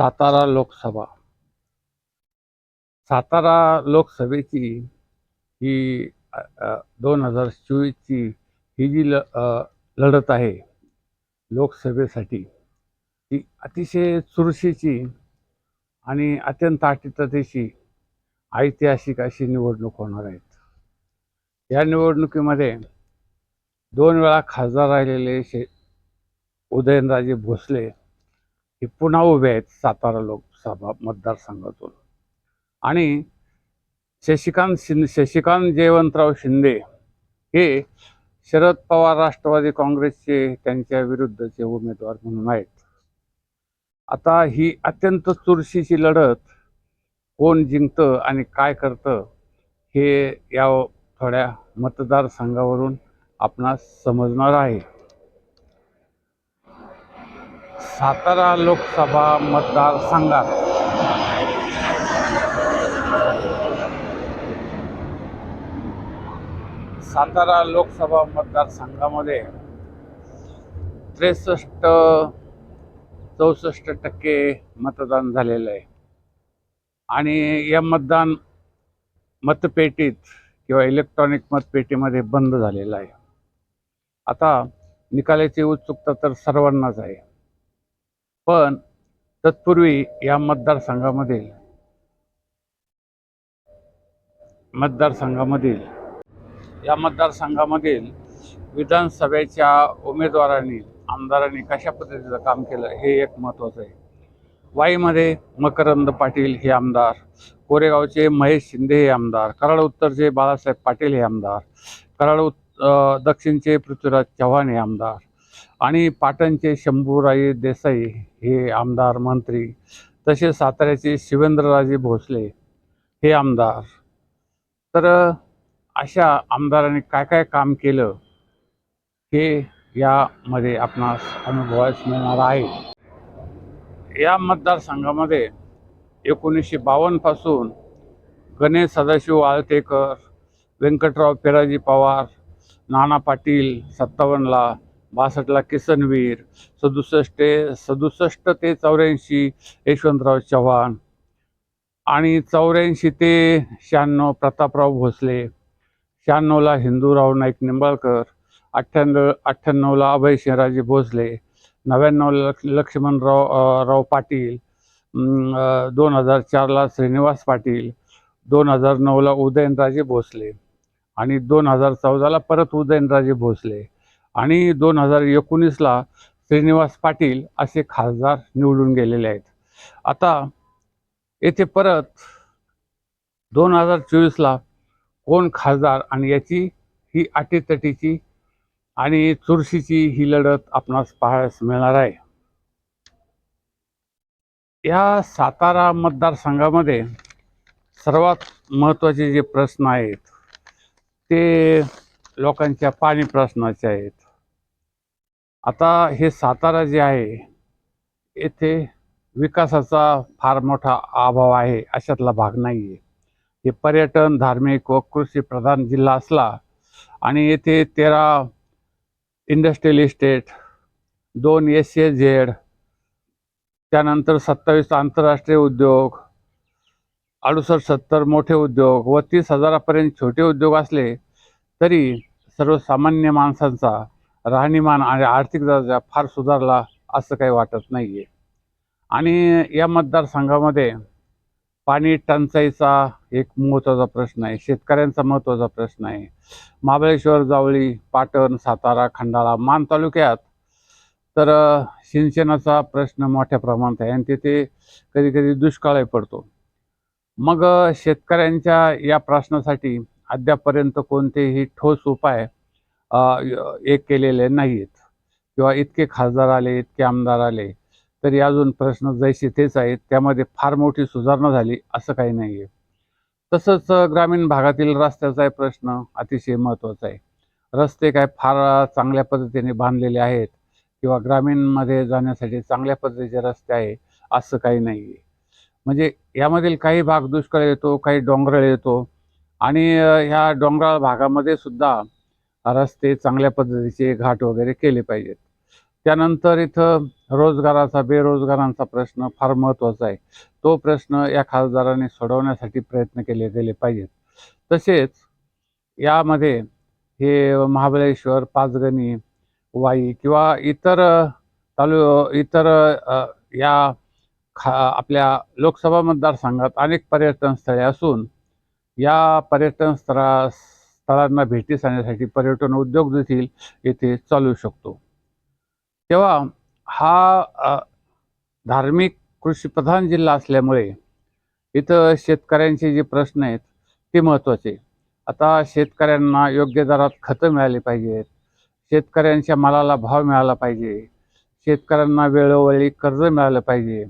सातारा लोकसभा. सातारा लोकसभेची ही दोन हजार चोवीसची ही जी ल लढत आहे लोकसभेसाठी ती अतिशय चुरशीची आणि अत्यंत अटीततेची ऐतिहासिक अशी निवडणूक होणार आहेत. या निवडणुकीमध्ये दोन वेळा खासदार राहिलेले शे उदयनराजे भोसले हे पुन्हा उभे आहेत सातारा लोकसभा मतदारसंघातून. आणि शशिकांत शिंदे शशिकांत जयवंतराव शिंदे हे शरद पवार राष्ट्रवादी काँग्रेसचे त्यांच्या विरुद्धचे उमेदवार म्हणून आहेत. आता ही अत्यंत चुरशीची लढत कोण जिंकतं आणि काय करतं हे या थोड्या मतदारसंघावरून आपणास समजणार आहे. सातारा लोकसभा मतदारसंघात. सातारा लोकसभा मतदारसंघामध्ये त्रेसष्ट चौसष्ट टक्के मतदान झालेलं आहे. आणि या मतदान मतपेटीत किंवा इलेक्ट्रॉनिक मतपेटीमध्ये बंद झालेलं आहे. आता निकालाची उत्सुकता तर सर्वांनाच आहे. पण तत्पूर्वी या मतदारसंघामधील मतदारसंघामधील या मतदारसंघामधील विधानसभेच्या उमेदवारांनी आमदारांनी कशा पद्धतीचं काम केलं हे एक महत्त्वाचं आहे. वाईमध्ये मकरंद पाटील हे आमदार कोरेगावचे महेश शिंदे हे आमदार कराड उत्तरचे बाळासाहेब पाटील हे आमदार कराड उत् दक्षिणचे पृथ्वीराज चव्हाण हे आमदार आणि पाटणचे शंभूराजे देसाई हे आमदार मंत्री तसेच साताऱ्याचे शिवेंद्रराजे भोसले हे आमदार. तर अशा आमदारांनी काय काय काम केलं हे यामध्ये आपणास अनुभवास मिळणार आहे. या मतदारसंघामध्ये एकोणीसशे बावन्नपासून गणेश सदाशिव आळतेकर व्यंकटराव पेराजी पवार नाना पाटील सत्तावन्नला बासष्टला किसनवीर सदुसष्ट सदुसष्ट ते चौऱ्याऐंशी यशवंतराव चव्हाण आणि चौऱ्याऐंशी ते शहाण्णव प्रतापराव भोसले. शहाण्णवला हिंदूराव नाईक निंबाळकर अठ्ठ्याण्णव अठ्ठ्याण्णवला अभय शहाजी भोसले नव्याण्णवला लक्ष लक्ष्मणराव राव पाटील दोन हजार चारला श्रीनिवास पाटील दोन हजार नऊला उदयनराजे भोसले आणि दोन हजार चौदाला परत उदयनराजे भोसले. आणि दोन हजार एकोणीसला श्रीनिवास पाटील असे खासदार निवडून गेलेले आहेत. आता येथे परत दोन हजार चोवीसला कोण खासदार आणि याची ही अटीतटीची आणि चुरशीची ही लढत आपणास पाहायस मिळणार आहे. या सातारा मतदारसंघामध्ये सर्वात महत्त्वाचे जे प्रश्न आहेत ते लोकांच्या पाणी प्रश्नाचे आहेत. आता हे सातारा जे आहे येथे विकासाचा फार मोठा अभाव आहे अशातला भाग नाही आहे हे पर्यटन धार्मिक व कृषी प्रधान जिल्हा असला आणि येथे तेरा इंडस्ट्रियल इस्टेट दोन एस ए झेड त्यानंतर सत्तावीस आंतरराष्ट्रीय उद्योग अडुसष्ट सत्तर मोठे उद्योग व तीस हजारापर्यंत छोटे उद्योग असले तरी सर्वसामान्य माणसांचा राहणीमान आणि आर्थिक दर्जा फार सुधारला असं काही वाटत नाही आहे आणि या मतदारसंघामध्ये पाणी टंचाईचा एक महत्त्वाचा प्रश्न आहे शेतकऱ्यांचा महत्त्वाचा प्रश्न आहे. महाबळेश्वर जावळी पाटण सातारा खंडाळा मान तालुक्यात तर सिंचनाचा प्रश्न मोठ्या प्रमाणात आहे आणि तिथे कधी कधी दुष्काळही पडतो. मग शेतकऱ्यांच्या या प्रश्नासाठी अद्यापर्यंत कोणतेही ठोस उपाय एक केलेले नाही आहेत किंवा इतके खासदार आले इतके आमदार आले तरी अजून प्रश्न जैसे तेच आहेत. त्यामध्ये फार मोठी सुधारणा झाली असं काही नाही आहे तसंच ग्रामीण भागातील रस्त्याचा प्रश्न अतिशय महत्त्वाचा आहे. रस्ते काय फार चांगल्या पद्धतीने बांधलेले आहेत किंवा ग्रामीणमध्ये जाण्यासाठी चांगल्या पद्धतीचे रस्ते आहे असं काही नाही आहे म्हणजे यामधील काही भाग दुष्काळ येतो काही डोंगराळ येतो आणि ह्या डोंगराळ भागामध्ये सुद्धा रस्ते चांगल्या पद्धतीचे घाट वगैरे केले पाहिजेत. त्यानंतर इथं रोजगाराचा बेरोजगारांचा प्रश्न फार महत्त्वाचा आहे. तो प्रश्न या खासदाराने सोडवण्यासाठी प्रयत्न केले गेले पाहिजेत. तसेच यामध्ये हे महाबळेश्वर पाचगणी वाई किंवा इतर तालु इतर या खा आपल्या लोकसभा मतदारसंघात अनेक पर्यटन स्थळे असून या पर्यटन स्थळा स्थळांना भेटी जाण्यासाठी पर्यटन उद्योग देखील येथे चालू शकतो. तेव्हा हा धार्मिक कृषीप्रधान जिल्हा असल्यामुळे इथं शेतकऱ्यांचे जे प्रश्न आहेत ते महत्त्वाचे. आता शेतकऱ्यांना योग्य दरात खतं मिळाली पाहिजेत. शेतकऱ्यांच्या मालाला भाव मिळाला पाहिजे. शेतकऱ्यांना वेळोवेळी कर्ज मिळालं पाहिजे.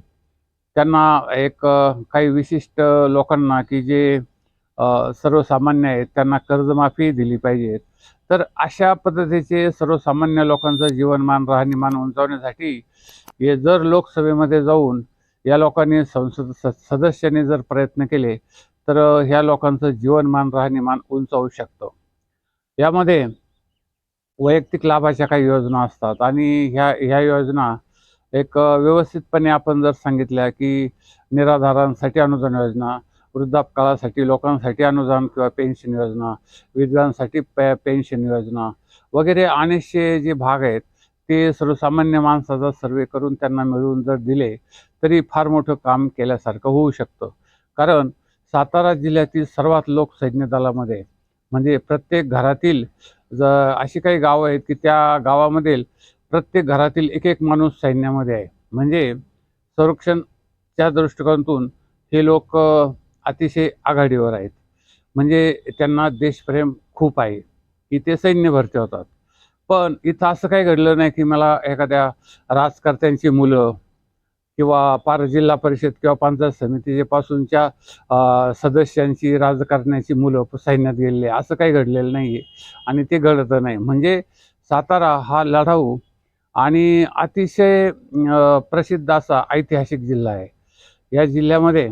त्यांना एक काही विशिष्ट लोकांना की जे सर्वसामान्य आहेत त्यांना कर्जमाफी दिली पाहिजे तर अशा पद्धतीचे सर्वसामान्य लोकांचं जीवनमान राहणीमान उंचावण्यासाठी हे जर लोकसभेमध्ये जाऊन या लोकांनी संसद सदस्यांनी जर प्रयत्न केले तर ह्या लोकांचं जीवनमान राहणीमान उंचावू शकतं. यामध्ये वैयक्तिक लाभाच्या काही योजना असतात आणि ह्या ह्या योजना एक व्यवस्थितपणे आपण जर सांगितल्या की निराधारांसाठी अनुदान योजना वृद्धापकाळासाठी लोकांसाठी अनुदान किंवा पेन्शन योजना विधवांसाठी पे पेन्शन योजना वगैरे अनेकशे जे भाग आहेत ते सर्वसामान्य माणसाचा सर्वे करून त्यांना मिळवून जर दिले तरी फार मोठं काम केल्यासारखं होऊ शकतं. कारण सातारा जिल्ह्यातील सर्वात लोक सैन्य दलामध्ये म्हणजे प्रत्येक घरातील ज अशी काही गावं आहेत की त्या गावामधील प्रत्येक घरातील एक एक माणूस सैन्यामध्ये आहे. म्हणजे संरक्षणच्या दृष्टिकोनातून हे लोक अतिशय आघाडीवर आहेत. म्हणजे त्यांना देशप्रेम खूप आहे. की ते सैन्य भरती होतात. पण इथं असं काही घडलं नाही की मला एखाद्या राजकर्त्यांची मुलं किंवा पार जिल्हा परिषद किंवा पंचायत समितीच्या पासूनच्या सदस्यांची राजकारण्याची मुलं सैन्यात गेलेली आहे. असं काही घडलेलं नाही आहे आणि ते घडतं नाही. म्हणजे सातारा हा लढाऊ आणि अतिशय प्रसिद्ध असा ऐतिहासिक जिल्हा आहे. या जिल्ह्यामध्ये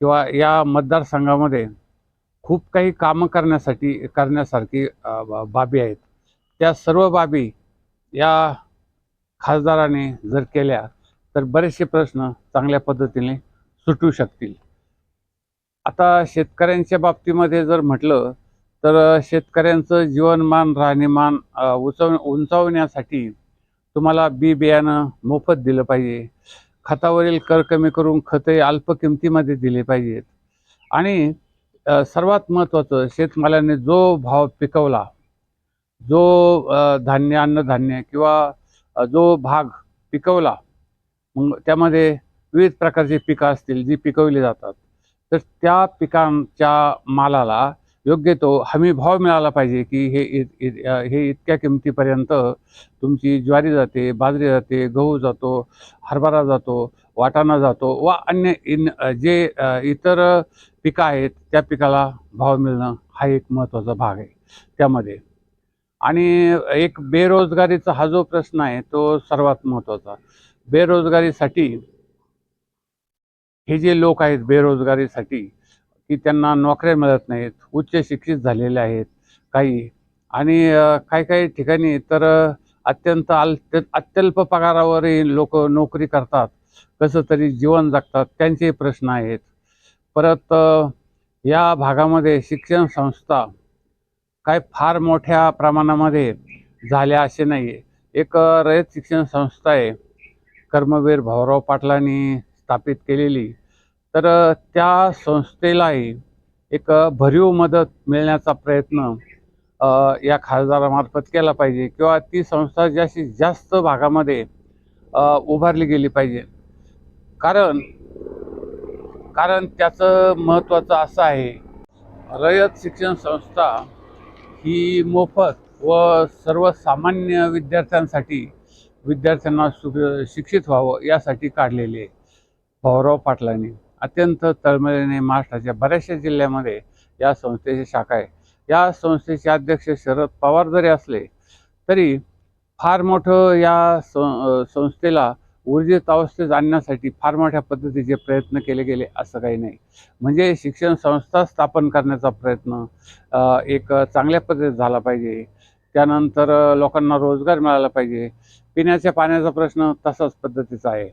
किंवा या मतदारसंघामध्ये खूप काही कामं करण्यासाठी करण्यासारखी बाबी आहेत. त्या सर्व बाबी या खासदाराने जर केल्या तर बरेचसे प्रश्न चांगल्या पद्धतीने सुटू शकतील. आता शेतकऱ्यांच्या बाबतीमध्ये जर म्हटलं तर शेतकऱ्यांचं जीवनमान राहणीमान उचव उंचावण्यासाठी तुम्हाला बी बियाणं मोफत दिलं पाहिजे. खतावरील कर कमी करून खते अल्प किमतीमध्ये दिले पाहिजेत. आणि सर्वात महत्त्वाचं शेतमालाने जो भाव पिकवला जो धान्य अन्नधान्य किंवा जो भाग पिकवला मग त्यामध्ये विविध प्रकारची पिकं असतील जी पिकवली जातात तर त्या पिकांच्या मालाला योग्य तो हमी भाव मिळाला पाहिजे की हे इत- हे इतक्या किमतीपर्यंत तुमची ज्वारी जाते बाजरी जाते गहू जातो हरभरा जातो वाटाणा जातो व अन्य इन जे इतर पिकं आहेत त्या पिकाला भाव मिळणं हा एक महत्त्वाचा भाग आहे त्यामध्ये. आणि एक बेरोजगारीचा हा जो प्रश्न आहे तो सर्वात महत्त्वाचा. बेरोजगारीसाठी हे जे लोक आहेत बेरोजगारीसाठी की त्यांना नोकऱ्या मिळत नाहीत उच्च शिक्षित झालेले आहेत काही. आणि काही काही ठिकाणी तर अत्यंत अल अत्यल्प पगारावरही लोक नोकरी करतात. कसं तरी जीवन जगतात त्यांचे प्रश्न आहेत. परत या भागामध्ये शिक्षण संस्था काय फार मोठ्या प्रमाणामध्ये झाल्या असे नाही आहे एक रयत शिक्षण संस्था आहे. कर्मवीर भाऊराव पाटलांनी स्थापित केलेली. तर त्या संस्थेलाही एक भरीव मदत मिळण्याचा प्रयत्न या खासदारामार्फत केला पाहिजे किंवा ती संस्था जास्तीत जास्त भागामध्ये उभारली गेली पाहिजे. कारण कारण त्याचं महत्त्वाचं असं आहे रयत शिक्षण संस्था ही मोफत व सर्वसामान्य विद्यार्थ्यांसाठी विद्यार्थ्यांना सु शिक्षित व्हावं यासाठी काढलेली आहे. भाऊराव पाटलांनी. अत्यंत तळमळीने महाराष्ट्राच्या बऱ्याचशा जिल्ह्यामध्ये या संस्थेची शाखा आहे. या संस्थेचे अध्यक्ष शरद पवार जरी असले तरी फार मोठं या संस्थेला ऊर्जित अवस्थेत आणण्यासाठी फार मोठ्या पद्धतीचे प्रयत्न केले गेले असं काही नाही. म्हणजे शिक्षण संस्था स्थापन करण्याचा प्रयत्न एक चांगल्या पद्धतीत झाला पाहिजे. त्यानंतर लोकांना रोजगार मिळाला पाहिजे. पिण्याच्या पाण्याचा प्रश्न तसाच पद्धतीचा आहे.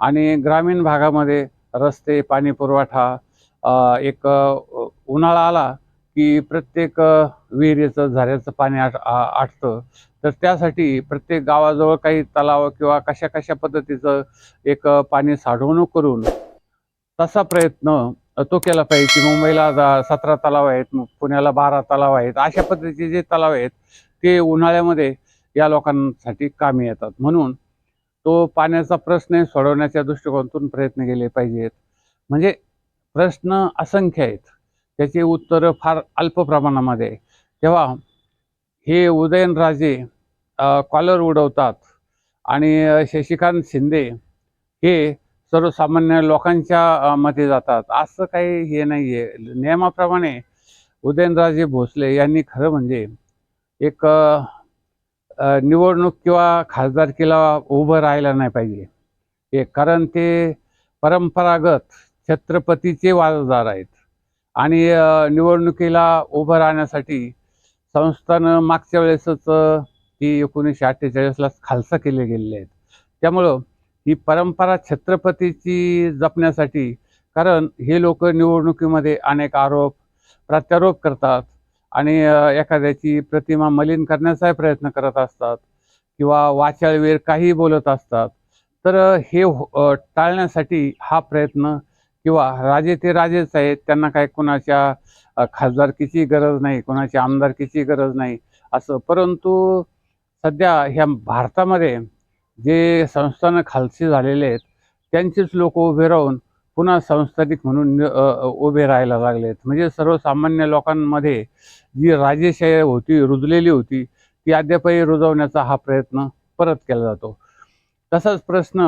आणि ग्रामीण भागामध्ये रस्ते पाणी पुरवठा एक उन्हाळा आला की प्रत्येक विहिरीचं झऱ्याचं पाणी आट आ- आटतं. तर त्यासाठी प्रत्येक गावाजवळ काही तलाव किंवा कशा कशा पद्धतीचं एक पाणी साठवणूक करून तसा प्रयत्न तो केला पाहिजे की मुंबईला सतरा तलाव आहेत मग पुण्याला बारा तलाव आहेत. अशा पद्धतीचे जे तलाव आहेत ते उन्हाळ्यामध्ये या लोकांसाठी कामी येतात. म्हणून तो पाण्याचा प्रश्न सोडवण्याच्या दृष्टिकोनातून प्रयत्न केले पाहिजेत. म्हणजे प्रश्न असंख्य आहेत. त्याची उत्तरं फार अल्प प्रमाणामध्ये. आहे. तेव्हा हे उदयनराजे कॉलर उडवतात आणि शशिकांत शिंदे हे सर्वसामान्य लोकांच्या मध्ये जातात. असं काही हे नाही आहे नियमाप्रमाणे उदयनराजे भोसले यांनी खरं म्हणजे एक निवडणूक किंवा खासदारकीला उभं राहायला नाही पाहिजे. हे कारण ते परंपरागत छत्रपतीचे वारसदार आहेत. आणि निवडणुकीला उभं राहण्यासाठी संस्थानं मागच्या वेळेसच ती एकोणीसशे अठ्ठेचाळीसला खालसा केले गेलेले आहेत. त्यामुळं ही परंपरा छत्रपतीची जपण्यासाठी कारण हे लोक निवडणुकीमध्ये अनेक आरोप प्रत्यारोप करतात. आणि एखाद्याची प्रतिमा मलिन करण्याचाही प्रयत्न करत असतात किंवा वाचाळवीर काही बोलत असतात तर हे हो, टाळण्यासाठी हा प्रयत्न किंवा राजे ते राजेच आहेत त्यांना काय कोणाच्या खासदारकीची गरज नाही कोणाची आमदारकीची गरज नाही असं. परंतु सध्या ह्या भारतामध्ये जे संस्थानं खालसी झालेले आहेत त्यांचेच लोक उभे राहून पुन्हा संस्थानिक म्हणून उभे राहायला लागलेत. म्हणजे सर्वसामान्य लोकांमध्ये जी राजेशाही होती रुजलेली होती ती अद्यापही रुजवण्याचा हा प्रयत्न परत केला जातो. तसाच प्रश्न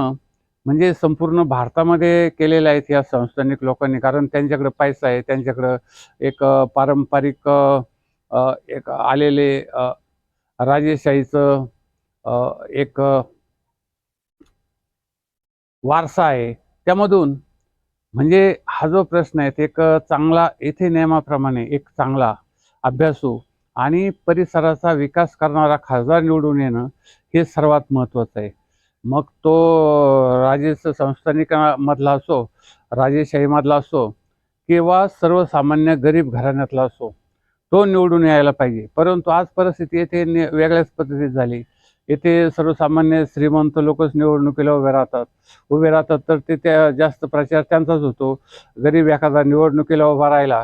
म्हणजे संपूर्ण भारतामध्ये केलेला आहेत या संस्थानिक लोकांनी कारण त्यांच्याकडे पैसा आहे त्यांच्याकडं एक पारंपरिक एक आलेले राजेशाहीचं एक वारसा आहे. त्यामधून म्हणजे हा जो प्रश्न आहे एक चांगला येथे नियमाप्रमाणे एक चांगला अभ्यासू आणि परिसराचा विकास करणारा खासदार निवडून येणं हे सर्वात महत्त्वाचं आहे. मग तो राजेश संस्थानिकामधला असो राजेशाहीमधला असो किंवा सर्वसामान्य गरीब घराण्यातला असो तो निवडून यायला पाहिजे. परंतु आज परिस्थिती येथे वेगळ्याच पद्धतीत झाली. येथे सर्वसामान्य श्रीमंत लोकच निवडणुकीला उभे राहतात. उभे राहतात तर ते त्या जास्त प्रचार त्यांचाच होतो. गरीब एखादा निवडणुकीला उभा राहिला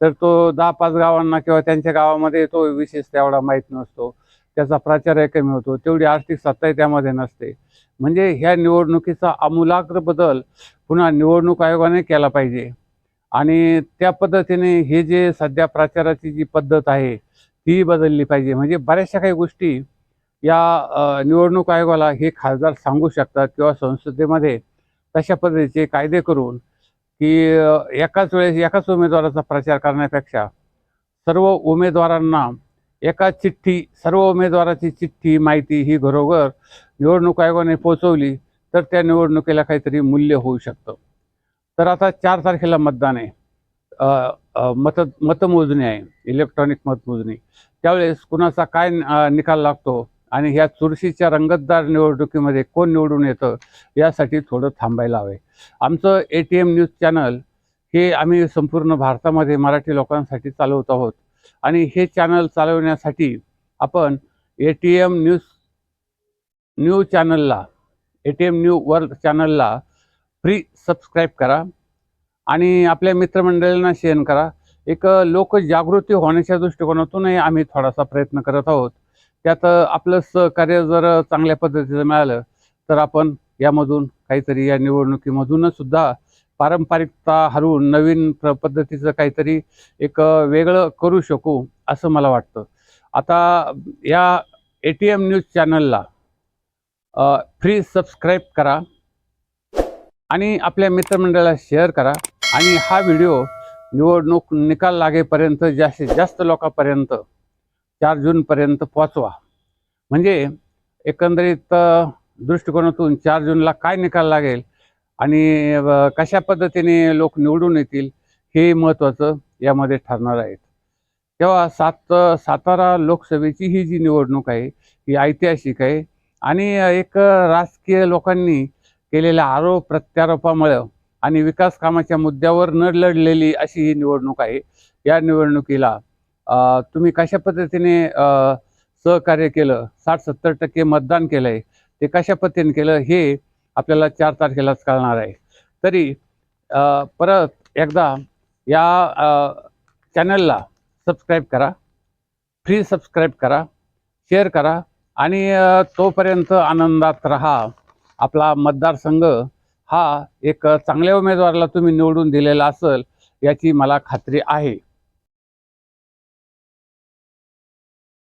तर तो दहा पाच गावांना किंवा त्यांच्या गावामध्ये तो विशेष तेवढा माहीत नसतो. त्याचा प्रचारही कमी होतो. तेवढी आर्थिक सत्ताही त्यामध्ये नसते. म्हणजे ह्या निवडणुकीचा आमूलाग्र बदल पुन्हा निवडणूक आयोगाने केला पाहिजे. आणि त्या पद्धतीने हे जे सध्या प्रचाराची जी पद्धत आहे ती बदलली पाहिजे. म्हणजे बऱ्याचशा काही गोष्टी या निवडणूक आयोगाला हे खासदार सांगू शकतात किंवा संसदेमध्ये तशा पद्धतीचे कायदे करून की एकाच वेळेस एकाच उमेदवाराचा प्रचार करण्यापेक्षा सर्व उमेदवारांना एका चिठ्ठी सर्व उमेदवाराची चिठ्ठी माहिती ही घरोघर निवडणूक आयोगाने पोचवली तर त्या निवडणुकीला काहीतरी मूल्य होऊ शकतं. तर आता चार तारखेला मतदान आहे. मत मतमोजणी आहे. इलेक्ट्रॉनिक मतमोजणी. त्यावेळेस कुणाचा काय निकाल लागतो आणि ह्या चुरशीच्या रंगतदार निवडणुकीमध्ये कोण निवडून येतं यासाठी थोडं थांबायला हवे आमचं A T M news channel हे आम्ही संपूर्ण भारतामध्ये मराठी लोकांसाठी चालवत आहोत. आणि हे चॅनल चालवण्यासाठी आपण A T M news news चॅनलला A T M new world चॅनलला फ्री सबस्क्राईब करा आणि आपल्या मित्रमंडळींना शेअर करा. एक लोकजागृती होण्याच्या दृष्टिकोनातूनही आम्ही थोडासा प्रयत्न करत आहोत. त्यात आपलं सहकार्य जर चांगल्या पद्धतीचं मिळालं तर आपण यामधून काहीतरी या निवडणुकीमधूनच सुद्धा पारंपरिकता हरवून नवीन प्र पद्धतीचं काहीतरी एक वेगळं करू शकू असं मला वाटतं. आता या ए टी एम न्यूज चॅनलला फ्री सबस्क्राईब करा आणि आपल्या मित्रमंडळाला शेअर करा आणि हा व्हिडिओ निवडणूक निकाल लागेपर्यंत जास्तीत जास्त लोकांपर्यंत चार जूनपर्यंत पोचवा म्हणजे एकंदरीत दृष्टिकोनातून चार जूनला काय निकाल लागेल आणि कशा पद्धतीने लोक निवडून येतील हे महत्त्वाचं यामध्ये ठरणार आहेत. तेव्हा सात सातारा लोकसभेची ही जी निवडणूक आहे ही ऐतिहासिक आहे आणि एक राजकीय लोकांनी केलेल्या आरोप प्रत्यारोपामुळं आणि विकास कामाच्या मुद्द्यावर न लढलेली अशी ही निवडणूक आहे. या निवडणुकीला तुम्ही कशा पद्धतीने सहकार्य केलं? साठ सत्तर टक्के मतदान केलं आहे ते कशा पद्धतीने केलं? हे आपल्याला चार तारखेलाच कळणार आहे. तरी परत एकदा या चॅनलला सबस्क्राईब करा. फ्री सबस्क्राईब करा. शेअर करा. आणि तोपर्यंत आनंदात राहा. आपला मतदारसंघ हा एक चांगल्या उमेदवाराला तुम्ही निवडून दिलेला असेल याची मला खात्री आहे.